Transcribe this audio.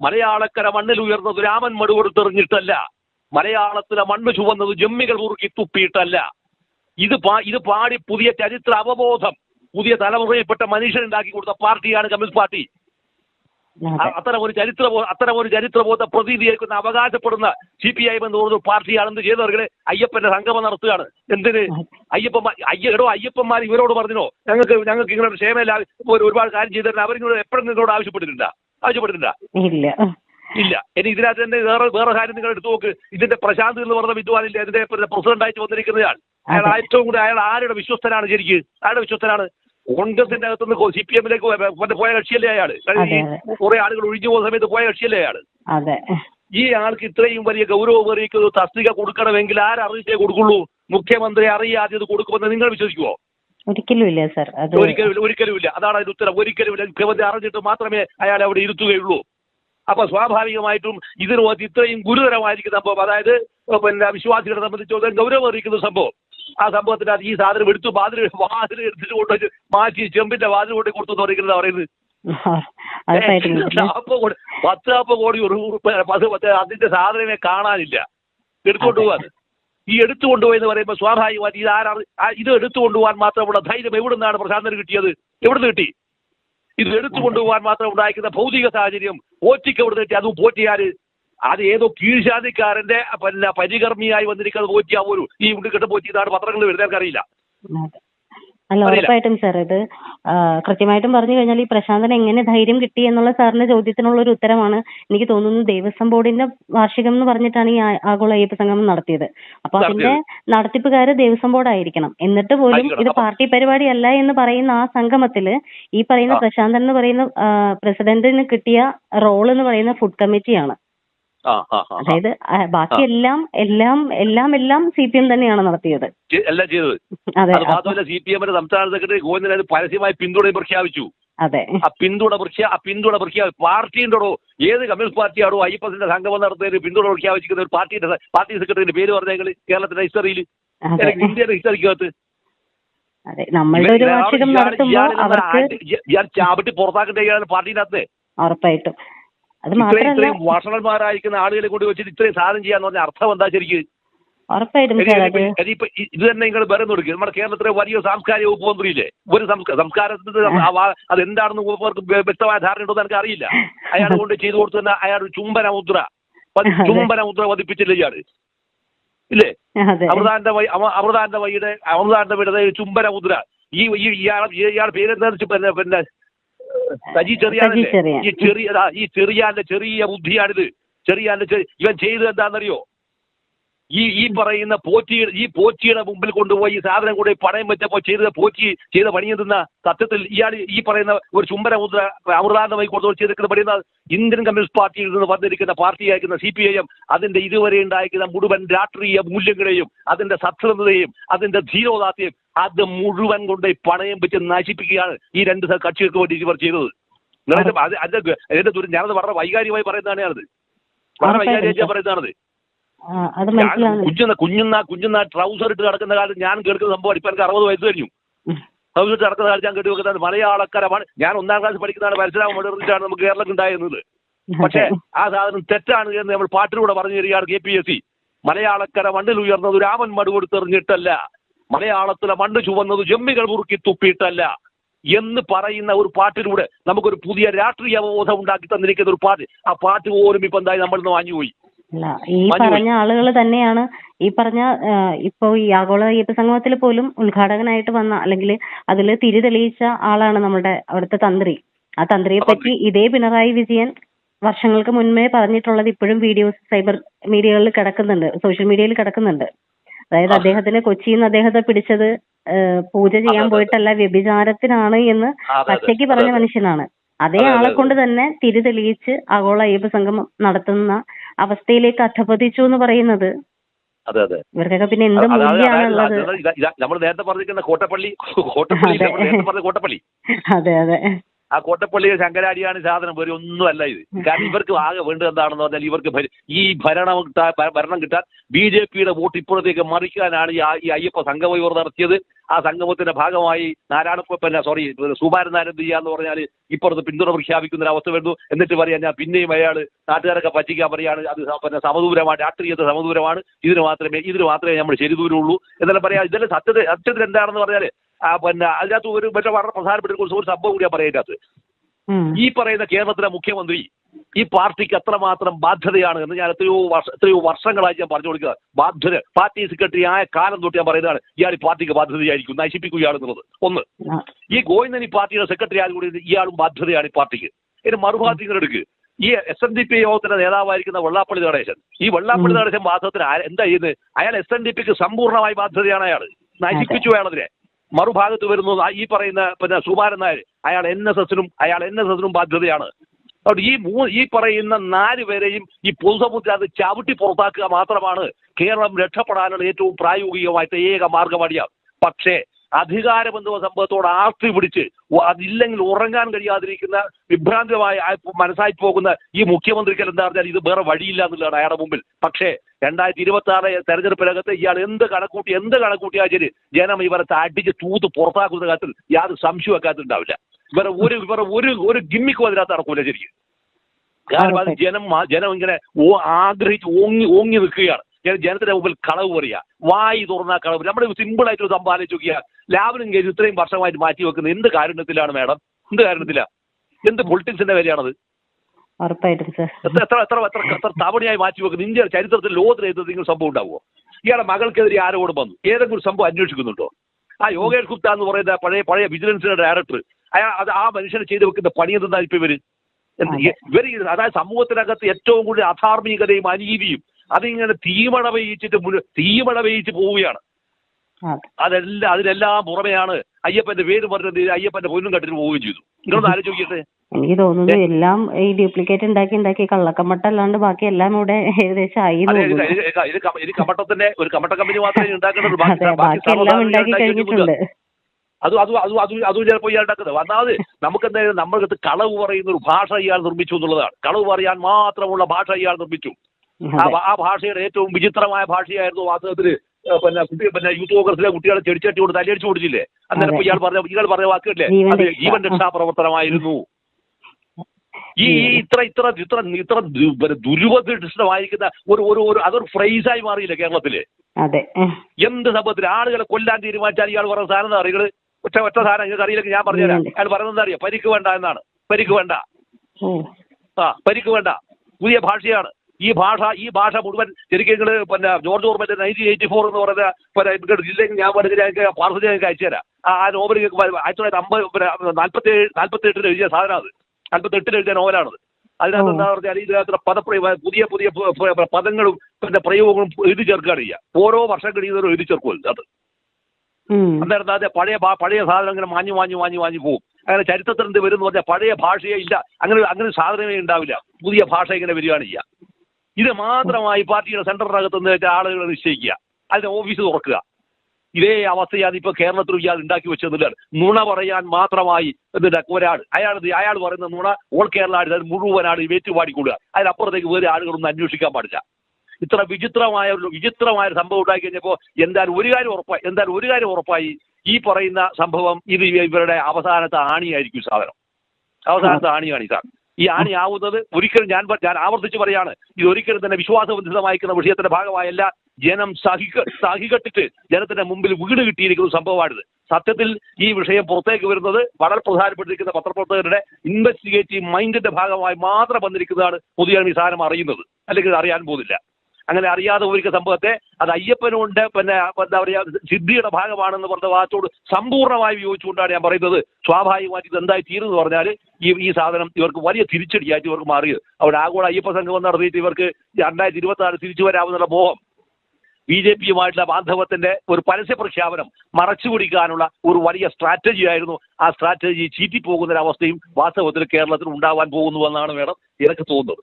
മലയാളക്കര മണ്ണിൽ ഉയർന്നത് രാമൻ മടു കൊടുത്തെറിഞ്ഞിട്ടല്ല. മലയാളത്തിലെ മണ്ണ് ചുവന്നത് ജമ്മികൾ മുറുക്കി തുപ്പിയിട്ടല്ല. ഇത് പാ ഇത് പാടി പുതിയ ചരിത്ര അവബോധം പുതിയ തലമുറയിൽപ്പെട്ട മനുഷ്യനുണ്ടാക്കി കൊടുത്ത പാർട്ടിയാണ് കമ്മ്യൂണിസ്റ്റ് പാർട്ടി. അതെ. അത്തരം ഒരു ചരിത്ര അത്തരം ഒരു ചരിത്രബോധ പ്രതീതിയേക്കുന്ന അവകാശപ്പെടുന്ന സി പി ഐ എന്ന് പറഞ്ഞ പാർട്ടിയാണ് എന്ത് ചെയ്തവർക്ക് അയ്യപ്പന്റെ സംഗമം നടത്തുകയാണ്. എന്തിന്? അയ്യപ്പന്മാർ അയ്യ എടോ അയ്യപ്പന്മാർ ഇവരോട് പറഞ്ഞോ ഞങ്ങൾക്ക് ഞങ്ങൾക്ക് ഇങ്ങനെ ക്ഷേമമില്ല ഒരു ഒരുപാട് കാര്യം ചെയ്തിട്ടുണ്ട് അവരിങ്ങോട് എപ്പോഴും നിങ്ങളോട് ആവശ്യപ്പെട്ടിട്ടുണ്ട? ആവശ്യപ്പെട്ടിട്ടുണ്ട ഇല്ല. ഇല്ല. ഇനി ഇതിനകത്ത് തന്നെ വേറെ വേറെ കാര്യം നിങ്ങൾ എടുത്തു നോക്ക്. ഇതിന്റെ പ്രശാന്ത് എന്ന് പറഞ്ഞ വിദ്വാനില്ല? അതിന്റെ പ്രസിഡന്റ് ആയിട്ട് വന്നിരിക്കുന്നയാൾ അയാൾ ഏറ്റവും കൂടുതൽ അയാൾ ആരുടെ വിശ്വസ്തനാണ് ശരിക്ക്? ആരുടെ വിശ്വസ്തനാണ്? കോൺഗ്രസിന്റെ അകത്തുനിന്ന് സി പി എമ്മിലേക്ക് പോയ കക്ഷിയല്ലേ അയാൾ. കുറെ ആളുകൾ ഒഴിഞ്ഞു പോകുന്ന സമയത്ത് പോയ കക്ഷിയല്ലേ അയാൾ? ഈ ആൾക്ക് ഇത്രയും വലിയ ഗൗരവം അറിയിക്കുന്ന ഒരു തസ്തിക കൊടുക്കണമെങ്കിൽ ആരറിയിച്ചേ കൊടുക്കുള്ളൂ? മുഖ്യമന്ത്രി അറിയാതെ ഇത് കൊടുക്കുമെന്ന് നിങ്ങൾ വിശ്വസിക്കുമോ ഒരിക്കലും ഇല്ല സർ അത് ഒരിക്കലും ഒരിക്കലുമില്ല അതാണ് അതിന്റെ ഉത്തരം. ഒരിക്കലുമില്ല മുഖ്യമന്ത്രി അറിഞ്ഞിട്ട് മാത്രമേ അയാൾ അവിടെ ഇരുത്തുകയുള്ളൂ. അപ്പൊ സ്വാഭാവികമായിട്ടും ഇതിന് ഇത്രയും ഗുരുതരമായിരിക്കുന്ന സംഭവം അതായത് പിന്നെ വിശ്വാസികളെ സംബന്ധിച്ചോളം ഗൗരവം അറിയിക്കുന്ന സംഭവം. ആ സംഭവത്തിനകത്ത് ഈ സാധനം എടുത്തു വാതിൽ വാതിൽ എടുത്തിട്ട് കൊണ്ടുവച്ച് മാറ്റി ചെമ്പിന്റെ വാതിൽ കൊണ്ട് കൊടുത്തു എന്ന് പറയുന്നത് പറയുന്നത്? ഇല്ല. നാൽപ്പത് കോടി പത്ത് നാൽപ്പത് കോടി അതിന്റെ സാധനമേ കാണാനില്ല. എടുത്തുകൊണ്ട് പോവാൻ ഈ എടുത്തു കൊണ്ടുപോയെന്ന് പറയുമ്പോൾ സ്വാഭാവികമായി ഇത് ആരാണ് ഇത് എടുത്തു കൊണ്ടുപോകാൻ മാത്രമുള്ള ധൈര്യം എവിടെ നിന്നാണ് പ്രശാന്തന് കിട്ടിയത്? എവിടുന്ന് കിട്ടി? ഇത് എടുത്തു കൊണ്ടുപോകാൻ മാത്രം ഉണ്ടായിരിക്കുന്ന ഭൗതിക സാഹചര്യം പോറ്റിക്ക് എവിടെ കിട്ടി? അതും പോറ്റിയാര് അത് ഏതോ കീഴ്ശാതിക്കാരന്റെ പിന്നെ പരികർമ്മിയായി വന്നിരിക്കുന്നത് പോറ്റിയാ പോലും. ഈ ഉണ്ടിക്കെട്ട് പോറ്റി ഇതാണ് പത്രങ്ങളിൽ വരുന്നവർക്ക് അറിയില്ല അതെ. അല്ല. ഉറപ്പായിട്ടും സാർ ഇത് കൃത്യമായിട്ടും പറഞ്ഞു കഴിഞ്ഞാൽ ഈ പ്രശാന്തന് എങ്ങനെ ധൈര്യം കിട്ടി എന്നുള്ള സാറിന്റെ ചോദ്യത്തിനുള്ള ഒരു ഉത്തരമാണ് എനിക്ക് തോന്നുന്നു ദേവസ്വം ബോർഡിന്റെ വാർഷികം എന്ന് പറഞ്ഞിട്ടാണ് ഈ ആഗോള അയ്യപ്പ സംഗമം നടത്തിയത്. അപ്പൊ അതിന്റെ നടത്തിപ്പുകാര് ദേവസ്വം ബോർഡ് ആയിരിക്കണം. എന്നിട്ട് പോലും ഇത് പാർട്ടി പരിപാടി അല്ല എന്ന് പറയുന്ന ആ സംഗമത്തിൽ ഈ പറയുന്ന പ്രശാന്തൻ എന്ന് പറയുന്ന പ്രസിഡന്റിന് കിട്ടിയ റോൾ എന്ന് പറയുന്ന ഫുഡ് കമ്മിറ്റിയാണ് അതായത് ബാക്കിയെല്ലാം എല്ലാം എല്ലാം എല്ലാം സി പി എം തന്നെയാണ് നടത്തിയത്. എല്ലാം ചെയ്തത്. അതെ അത് മാത്രമല്ല സി പി എമ്മിന്റെ സംസ്ഥാന സെക്രട്ടറി ഗോവിന്ദൻ പരസ്യമായി പിന്തുണയും പ്രഖ്യാപിച്ചു. അതെ. ആ പിന്തുണ പ്രഖ്യാ പിന്തുണ പ്രഖ്യാ പാർട്ടിയുണ്ടോ ഏത് കമ്മ്യൂണിസ്റ്റ് പാർട്ടിയാണോ അയ്യപ്പസിന്റെ സംഗമം നടത്തുന്നതിന് പിന്തുണ പ്രഖ്യാപിച്ചിരിക്കുന്ന ഒരു പാർട്ടിയുടെ പാർട്ടി സെക്രട്ടറിന്റെ പേര് പറഞ്ഞെങ്കിൽ കേരളത്തിന്റെ ഹിസ്റ്ററിയിൽ. ഇന്ത്യയുടെ ഹിസ്റ്ററിക്കകത്ത്. അതെ നമ്മളുടെ ഒരു വാർഷികം നടത്തുമ്പോൾ അവർക്ക് ഞാൻ ചാവട്ടി പുറത്താക്കേണ്ട ഇയാളാണ് പാർട്ടിനകത്ത്. ഉറപ്പായിട്ടും. അത് ഇത്രയും ഭക്ഷണന്മാരായിരിക്കുന്ന ആളുകളെ കൊണ്ട് വെച്ചിട്ട് ഇത്രയും സാധനം ചെയ്യാന്ന് പറഞ്ഞ അർത്ഥം എന്താ ശരിക്കും? ഉറപ്പായിട്ടും സാർ അത് ഇത് തന്നെ നിങ്ങൾ വേറെ കൊടുക്കുക നമ്മുടെ കേരളത്തിലെ വലിയ സാംസ്കാരിക വകുപ്പ് മന്ത്രിയില്ലേ? ഒരു സംസ്ക- സംസ്കാരത്തിന്റെ അത് എന്താണെന്ന് വ്യക്തമായ ധാരണ ഉണ്ടോ എന്ന് എനിക്ക് അറിയില്ല. അയാൾ കൊണ്ട് ചെയ്തു കൊടുത്തു തന്നെ അയാൾ ചുംബന മുദ്ര. ചുംബന മുദ്ര പതിപ്പിച്ചില്ല ഇയാൾ ഇല്ലേ? അമൃതാന്റെ വൈ അമ- അമൃതാന്റെ വൈയുടെ അമൃതാന്റെ വൈയുടെ ചുംബന മുദ്ര. ഈ ഇയാൾ ഇയാൾ പേരെന്താ പിന്നെ സജി ചെറിയാനല്ലേ? ചെറിയാൻ. ഈ ചെറിയ ഈ ചെറിയാന്റെ ചെറിയ ബുദ്ധിയാണിത്. ചെറിയാന്റെ ചെറിയ ഇവൻ ചെയ്തത് എന്താണെന്നറിയോ? ഈ ഈ പറയുന്ന പോറ്റി ഈ പോറ്റിയുടെ മുമ്പിൽ കൊണ്ടുപോയി ഈ സാധനം കൂടെ പണയം വെച്ചപ്പോൾ ചെയ്ത പോറ്റി ചെയ്ത പണി എന്തെന്ന? സത്യത്തിൽ ഇയാൾ ഈ പറയുന്ന ഒരു ചുംബന മുദ്ര അമൃതാന്തമായി കൊടുത്തു ചെയ്തിരിക്കുന്ന പണിയുന്ന ഇന്ത്യൻ കമ്മ്യൂണിസ്റ്റ് പാർട്ടിയിൽ നിന്ന് വന്നിരിക്കുന്ന പാർട്ടി അയക്കുന്ന സി പി ഐ എം അതിന്റെ ഇതുവരെ ഉണ്ടായിരിക്കുന്ന മുഴുവൻ രാഷ്ട്രീയ മൂല്യങ്ങളെയും അതിന്റെ സത്യസന്ധതയും അതിന്റെ ധീരോദാത്യം അത് മുഴുവൻ കൊണ്ട് പണയം വെച്ച് നശിപ്പിക്കുകയാണ് ഈ രണ്ട് കക്ഷികൾക്ക് വേണ്ടി ഇവർ ചെയ്തത്. നിങ്ങളുടെ അത്. അതിന്റെ ഞാനത് വളരെ വൈകാരികമായി പറയുന്നതാണ് ഞാനത്. വളരെ വൈകാരികമായി പറയുന്നതാണത്. കുഞ്ഞുന്ന കുഞ്ഞുന്ന കുഞ്ഞുന്ന ട്രൗസർ ഇട്ട് നടക്കുന്ന കാലത്ത് ഞാൻ കേൾക്കുന്ന സംഭവം ഇപ്പൊ എനിക്ക് അറുപത് വയസ്സ് കഴിഞ്ഞു. ട്രൗസർ ഇട്ട് നടക്കുന്ന കാലത്ത് ഞാൻ കേട്ട് വെക്കുന്നത് മലയാളക്കരമാണ്. ഞാൻ ഒന്നാം ക്ലാസ് പഠിക്കുന്നതാണ്. പരശുരാമ മുടിച്ചാണ് നമുക്ക് കേരളത്തിൽ ഉണ്ടായിരുന്നത്. പക്ഷേ ആ സാധനം തെറ്റാണ് എന്ന് നമ്മൾ പാട്ടിലൂടെ പറഞ്ഞു തരികയാണ് കെ പി എസ് സി. മലയാളക്കര മണ്ണിൽ ഉയർന്നത് രാമൻ മടു കൊടുത്തെറിഞ്ഞിട്ടല്ല മലയാളത്തിലെ മണ്ണ് ചുവന്നത് ജമ്മികൾ മുറുക്കി തുപ്പിയിട്ടല്ല എന്ന് പറയുന്ന ഒരു പാട്ടിലൂടെ നമുക്കൊരു പുതിയ രാഷ്ട്രീയ അവബോധം ഉണ്ടാക്കി തന്നിരിക്കുന്ന ഒരു പാട്ട്. ആ പാട്ട് പോലും ഇപ്പൊ എന്തായി നമ്മൾ നിന്ന് വാങ്ങിപ്പോയി ഈ പറഞ്ഞ ആളുകൾ തന്നെയാണ് ഈ പറഞ്ഞ ഇപ്പോ ഈ ആഗോള അയ്യപ്പ സംഗമത്തിൽ പോലും ഉദ്ഘാടകനായിട്ട് വന്ന അല്ലെങ്കിൽ അതിൽ തിരി തെളിയിച്ച ആളാണ് നമ്മുടെ അവിടുത്തെ തന്ത്രി. ആ തന്ത്രിയെ പറ്റി ഇതേ പിണറായി വിജയൻ വർഷങ്ങൾക്ക് മുൻപേ പറഞ്ഞിട്ടുള്ളത് ഇപ്പോഴും വീഡിയോസ് സൈബർ മീഡിയകളിൽ കിടക്കുന്നുണ്ട് സോഷ്യൽ മീഡിയയിൽ കിടക്കുന്നുണ്ട്. അതായത് അദ്ദേഹത്തിനെ കൊച്ചിയിൽ നിന്ന് അദ്ദേഹത്തെ പിടിച്ചത് പൂജ ചെയ്യാൻ. പോയിട്ടല്ല വ്യഭിചാരത്തിനാണ് എന്ന് പച്ചയ്ക്ക് പറഞ്ഞ മനുഷ്യനാണ്. അതേ ആളെ. കൊണ്ട് തന്നെ തിരി തെളിയിച്ച് ആഗോള അയ്യപ്പ സംഗമം നടത്തുന്ന അവസ്ഥയിലേക്ക് അധപതിച്ചു എന്ന് പറയുന്നത്. അതെ അതെ. ഇവർക്കൊക്കെ പിന്നെ എന്ത് മൂല്യമാണുള്ളത്? നമ്മൾ നേരത്തെ പറഞ്ഞിരിക്കുന്ന കോട്ടപ്പള്ളി കോട്ടപ്പള്ളി. അതെ അതെ. ആ കോട്ടപ്പള്ളിയെ ശങ്കരാടിയാണ് സാധനം. വേറെ ഒന്നുമല്ല ഇത്. കാരണം ഇവർക്ക് ആകെ വേണ്ടത് എന്താണെന്ന് പറഞ്ഞാൽ ഇവർക്ക് ഈ ഭരണം ഭരണം കിട്ടാൻ ബി ജെ പിയുടെ വോട്ട് ഇപ്പുറത്തേക്ക് മറിക്കാനാണ് ഈ അയ്യപ്പ സംഗമം ഇവർ നടത്തിയത്. ആ സംഗമത്തിന്റെ ഭാഗമായി നാരായണ സോറി സുമാരൻ നായർ എന്ന് പറഞ്ഞാൽ ഇപ്പുറത്ത് പിന്തുണ പ്രഖ്യാപിക്കുന്ന ഒരു അവസ്ഥ വരുന്നു. എന്നിട്ട് പറയാൻ ഞാൻ പിന്നെയും അയാൾ നാട്ടുകാരൊക്കെ പറ്റിക്കാൻ പറയാണ്. അത് പിന്നെ സമദൂരമാണ് രാഷ്ട്രീയത്തെ സമദൂരമാണ്. ഇതിന് മാത്രമേ ഇതിന് മാത്രമേ നമ്മൾ ശരിദൂരമുള്ളൂ എന്നെല്ലാം പറയാം ഇതെല്ലാം സത്യത്തെ സത്യത്തിൽ എന്താണെന്ന് പറഞ്ഞാൽ ആ പിന്നെ അതിനകത്ത് ഒരു മറ്റേ വളരെ പ്രധാനപ്പെട്ട ഒരു ഒരു സംഭവം കൂടിയാ പറയുന്നത് ഉം. ഈ പറയുന്ന കേരളത്തിലെ മുഖ്യമന്ത്രി ഈ പാർട്ടിക്ക് എത്രമാത്രം ബാധ്യതയാണ് എന്ന് ഞാൻ എത്രയോ വർഷ എത്രയോ വർഷങ്ങളായി ഞാൻ പറഞ്ഞു കൊടുക്കുക. ബാധ്യത പാർട്ടി സെക്രട്ടറി ആയ കാലം തൊട്ട് ഞാൻ പറയുന്നതാണ് ഇയാൾ ഈ പാർട്ടിക്ക് ബാധ്യതയായിരിക്കും നശിപ്പിക്കുകയാണെന്നുള്ളത് ഒന്ന്. ഈ ഗോയിന്ദനി ഈ പാർട്ടിയുടെ സെക്രട്ടറി ആയത് കൂടി ഇയാളും ബാധ്യതയാണ് ഈ പാർട്ടിക്ക്. ഇതിന് മറുഭാഗത്ത് എടുക്കുക എടുക്ക്. ഈ എസ് എൻ ഡി പി യോഗത്തിന്റെ നേതാവായിരിക്കുന്ന വെള്ളാപ്പള്ളി നടേശൻ ഈ വെള്ളാപ്പള്ളി നടേശൻ വാസ്തവത്തിന് എന്താ ചെയ്യുന്നത്? അയാൾ എസ് എൻ ഡി പിക്ക് സമ്പൂർണമായി ബാധ്യതയാണ് അയാൾ. നശിപ്പിച്ചു അയാളതിനെ. മറുഭാഗത്ത് വരുന്നത് ആ ഈ പറയുന്ന പിന്നെ സുമാരൻ നായർ. അയാൾ എൻ എസ് എസിനും അയാൾ എൻ എസ് എസിനും ബാധ്യതയാണ്. അതുകൊണ്ട് ഈ മൂ ഈ പറയുന്ന നാല് പേരെയും ഈ പൊതുസമുദ്രം അത് ചവിട്ടി പുറത്താക്കുക മാത്രമാണ് കേരളം രക്ഷപ്പെടാനുള്ള ഏറ്റവും പ്രായോഗികമായിട്ട് ഏക മാർഗമടിയാണ് പക്ഷേ അധികാരബന്ധുവ സംഭവത്തോട് ആർത്തി പിടിച്ച് അതില്ലെങ്കിൽ ഉറങ്ങാൻ കഴിയാതിരിക്കുന്ന വിഭ്രാന്തമായി മനസ്സായി പോകുന്ന ഈ മുഖ്യമന്ത്രിക്ക് എന്താ പറഞ്ഞാൽ ഇത് വേറെ വഴിയില്ല എന്നുള്ളതാണ് അയാളുടെ മുമ്പിൽ. പക്ഷേ രണ്ടായിരത്തി ഇരുപത്തി ആറ് തെരഞ്ഞെടുപ്പിനകത്ത് ഇയാൾ എന്ത് കണക്കൂട്ടി എന്ത് കണക്കൂട്ടിയാൽ ശരി ജനം ഇവരെ അടിച്ച് തൂത്ത് പുറത്താക്കുന്ന കാര്യത്തിൽ യാതൊരു സംശയം വെക്കാത്തുണ്ടാവില്ല ഇവരെ ഒരു ഇവരെ ഒരു ഒരു ഗിമ്മിക്കും അതിനകത്ത് നടക്കൂല ശരിക്കും. കാരണം അത് ജനം ജനം ഇങ്ങനെ ആഗ്രഹിച്ച് ഓങ്ങി ഓങ്ങി നിൽക്കുകയാണ്. ജനത്തിന്റെ മുമ്പിൽ കളവ് പറയുക. വായി തുറന്നാൽ കളവ് നമ്മുടെ സിമ്പിൾ ആയിട്ട് സംഭവം ആലോചിച്ച് നോക്കിയാൽ ലാബിനും കേസ് ഇത്രയും വർഷമായിട്ട് മാറ്റി വെക്കുന്നത് എന്ത് കാരണത്തിലാണ് മാഡം എന്ത് കാരണത്തിലാ എന്ത് പൊളിറ്റിക്സിന്റെ വിലയാണത്? ഉറപ്പായിട്ടും സർ എത്ര എത്ര എത്ര എത്ര എത്ര തവണയായി മാറ്റി വെക്കുന്നത്? ഇന്ത്യ ചരിത്രത്തിൽ ലോകത്തിൽ എന്തെങ്കിലും സംഭവം ഉണ്ടാവുമോ? ഇയാളെ മകൾക്കെതിരെ ആരോടും വന്നു. ഏതെങ്കിലും ഒരു സംഭവം അന്വേഷിക്കുന്നുണ്ടോ? ആ യോഗേഷ് ഗുപ്ത എന്ന് പറയുന്ന പഴയ പഴയ വിജിലൻസിന്റെ ഡയറക്ടർ അയാൾ അത് ആ മനുഷ്യനെ ചെയ്ത് വെക്കുന്ന പണി എന്താണ് ഇപ്പൊ ഇവർ? എന്ത് ഇവർ അതായത് സമൂഹത്തിനകത്ത് ഏറ്റവും കൂടുതൽ അധാർമികതയും അനീതിയും അതിങ്ങനെ തീമട വെയിച്ചിട്ട് മുന്നിൽ തീമട വേയിച്ച് പോവുകയാണ്. അതെ. അതെല്ലാം അതിനെല്ലാം പുറമെയാണ് അയ്യപ്പന്റെ പേര് പറഞ്ഞത് അയ്യപ്പന്റെ പൊന്നും കണ്ടിട്ട് പോവുകയും ചെയ്തു. നിങ്ങളൊന്ന് ആലോചിച്ച് നോക്കിയിട്ട് എനിക്ക് തോന്നുന്നു എല്ലാം ഈ ഡ്യൂപ്ലിക്കേറ്റ് ഉണ്ടാക്കി ഉണ്ടാക്കി കള്ളക്കമ്മട്ട അല്ലാണ്ട് ബാക്കി എല്ലാം ഇവിടെ ഏകദേശം ആയി ഇത് തോന്നുന്നു ഇത് ഇത് കമ- ഇത് കമട്ടത്തിന്റെ ഒരു കമട്ട കമ്പനി മാത്രമേ ഉണ്ടാക്കുന്നുള്ളൂ. ബാക്കി എല്ലാം ഉണ്ടാക്കി കഴിഞ്ഞിട്ടുണ്ട് അത് അത് അത് അത് അതും ചിലപ്പോൾ ഇയാൾ ഉണ്ടാക്കുന്നത് അതാത് നമുക്ക് എന്തായാലും നമ്മൾക്ക് കളവ് പറയുന്ന ഒരു ഭാഷ ഇയാൾ നിർമ്മിച്ചു എന്നുള്ളതാണ്. കളവ് പറയാൻ മാത്രമുള്ള ഭാഷ ഇയാൾ നിർമ്മിച്ചു. ആ ഭാഷയുടെ ഏറ്റവും വിചിത്രമായ ഭാഷയായിരുന്നു വാസ്തവത്തിൽ പിന്നെ കുട്ടി പിന്നെ യൂത്ത് കോൺഗ്രസിലെ കുട്ടികളെ ചെടിച്ചട്ടി കൊണ്ട് തലയടിച്ചു കൊടുത്തില്ലേ? അന്നേരം ഇയാൾ പറഞ്ഞ ഇയാൾ പറഞ്ഞ വാക്കല്ലേ? അത് ജീവൻ രക്ഷാ പ്രവർത്തനമായിരുന്നു ഈ ഇത്ര ഇത്ര ഇത്ര ഇത്ര ദുരുപദൃഷ്ടമായിരിക്കുന്ന ഒരു ഒരു ഒരു അതൊരു ഫ്രൈസായി മാറിയില്ല കേരളത്തിൽ? എന്ത് സംഭവത്തിൽ ആളുകളെ കൊല്ലാൻ തീരുമാനിച്ചാൽ ഇയാൾ പറഞ്ഞ സാധനം എന്താ അറിയുന്നത്? ഒറ്റ ഒറ്റ സാധനം നിങ്ങൾക്ക് അറിയില്ലെങ്കിൽ ഞാൻ പറഞ്ഞുതരാം. അയാൾ പറയുന്നത് എന്താ അറിയാം? പരിക്ക് വേണ്ട എന്നാണ്. പരിക്ക് വേണ്ട. ആ പരിക്ക് വേണ്ട. പുതിയ ഭാഷയാണ്. ഈ ഭാഷ ഈ ഭാഷ മുഴുവൻ ശരിക്കും നിങ്ങൾ പിന്നെ ജോർജ് ഓർമ്മ നയന്റീൻ എയ്റ്റി ഫോർ എന്ന് പറയുന്ന പിന്നെ ജില്ലയിൽ ഞാൻ പറഞ്ഞ ഞങ്ങൾക്ക് പാർസൽ ഞങ്ങൾക്ക് അയച്ചു തരാം. ആ നോവൽ ആയിരത്തി തൊള്ളായിരത്തി അമ്പത് പിന്നെ നാൽപ്പത്തി ഏഴ് നാൽപ്പത്തി എട്ടിൽ എഴുതിയ സാധനം അത്. നാൽപ്പത്തി എട്ടിൽ എഴുതിയ നോവലാണത്. അതിനകത്ത് എന്താ പറഞ്ഞാൽ ഇതിനകത്ത് പദപ്രയോഗ പുതിയ പുതിയ പദങ്ങളും പിന്നെ പ്രയോഗങ്ങളും എഴുതി ചേർക്കുകയാണ് ചെയ്യുക. ഓരോ വർഷം കഴിയുന്നവരും എഴുതി ചേർക്കുമല്ലോ അത് അന്നേരം അതെ പഴയ പഴയ സാധനം ഇങ്ങനെ മാഞ്ഞു മാഞ്ഞു മാഞ്ഞു മാഞ്ഞു പോകും അങ്ങനെ ചരിത്രത്തിൽ എന്ത് വരും എന്ന് പറഞ്ഞാൽ പഴയ ഭാഷയെ ഇല്ല. അങ്ങനെ അങ്ങനെ സാധനമേ ഉണ്ടാവില്ല. പുതിയ ഭാഷ ഇങ്ങനെ വരികയാണ് ചെയ്യുക. ഇത് മാത്രമായി പാർട്ടിയുടെ സെന്ററിനകത്ത് നിന്ന് ആളുകളെ നിശ്ചയിക്കുക. അതിന്റെ ഓഫീസ് തുറക്കുക. ഇതേ അവസ്ഥയാണ് ഇപ്പൊ കേരളത്തിൽ ഇയാൾ ഉണ്ടാക്കി വെച്ചതില്ല നുണ പറയാൻ മാത്രമായി എന്നിട്ട് ഒരാൾ അയാൾ അയാൾ പറയുന്ന നുണ ഓൾ കേരള ആട് മുഴുവൻ ആട് ഏറ്റുപാടിക്കൊള്ളുക അതിനപ്പുറത്തേക്ക് വേറെ ആളുകളൊന്നും അന്വേഷിക്കാൻ പാടില്ല. ഇത്ര വിചിത്രമായ ഒരു വിചിത്രമായ സംഭവം ഉണ്ടാക്കി കഴിഞ്ഞപ്പോൾ എന്തായാലും ഒരു കാര്യം ഉറപ്പായി എന്തായാലും ഒരു കാര്യം ഉറപ്പായി. ഈ പറയുന്ന സംഭവം ഇത് ഇവരുടെ അവസാനത്തെ ആണിയായിരിക്കും സാധനം. അവസാനത്തെ ആണിയാണ് ഈ സാധനം. ഈ ആണി ആവുന്നത് ഒരിക്കലും ഞാൻ ഞാൻ ആവർത്തിച്ച് പറയാണ്. ഇത് ഒരിക്കലും തന്നെ വിശ്വാസബന്ധിതമായിരിക്കുന്ന വിഷയത്തിന്റെ ഭാഗമായല്ല. ജനം സഹിക സഹികെട്ടിട്ട് ജനത്തിന്റെ മുമ്പിൽ വീട് കിട്ടിയിരിക്കുന്ന സംഭവമാണിത്. സത്യത്തിൽ ഈ വിഷയം പുറത്തേക്ക് വരുന്നത് വളരെ പ്രധാനപ്പെട്ടിരിക്കുന്ന പത്രപ്രവർത്തകരുടെ ഇൻവെസ്റ്റിഗേറ്റീവ് മൈൻഡിന്റെ ഭാഗമായി മാത്രം വന്നിരിക്കുന്നതാണ് പൊതുജനം ഈ സാധനം അറിയുന്നത്. അല്ലെങ്കിൽ അറിയാൻ പോകുന്നില്ല. അങ്ങനെ അറിയാതെ പോയിരിക്കുന്ന സംഭവത്തെ അത് അയ്യപ്പനുണ്ട്. പിന്നെ എന്താ പറയുക സിദ്ധിയുടെ ഭാഗമാണെന്ന് പറഞ്ഞ വാച്ചോട് സമ്പൂർണമായി വിയോജിച്ചുകൊണ്ടാണ് ഞാൻ പറയുന്നത്. സ്വാഭാവികമായിട്ട് ഇത് എന്തായി തീരുന്നു പറഞ്ഞാൽ ഈ ഈ സാധനം ഇവർക്ക് വലിയ തിരിച്ചടിയായിട്ട് ഇവർക്ക് മാറിയത്. അവിടെ ആഗോള അയ്യപ്പ സംഗമം നടത്തിയിട്ട് ഇവർക്ക് രണ്ടായിരത്തി ഇരുപത്തി ആറ് തിരിച്ചു വരാമെന്നുള്ള മോഹം. ബി ജെ പിയുമായിട്ടുള്ള ബാന്ധവത്തിന്റെ ഒരു പരസ്യ പ്രഖ്യാപനം മറച്ചു പിടിക്കാനുള്ള ഒരു വലിയ സ്ട്രാറ്റജി ആയിരുന്നു. ആ സ്ട്രാറ്റജി ചീറ്റിപ്പോകുന്നൊരവസ്ഥയും വാസ്തവത്തിൽ കേരളത്തിൽ ഉണ്ടാവാൻ പോകുന്നുവെന്നാണ് മേഡം എനിക്ക് തോന്നുന്നത്.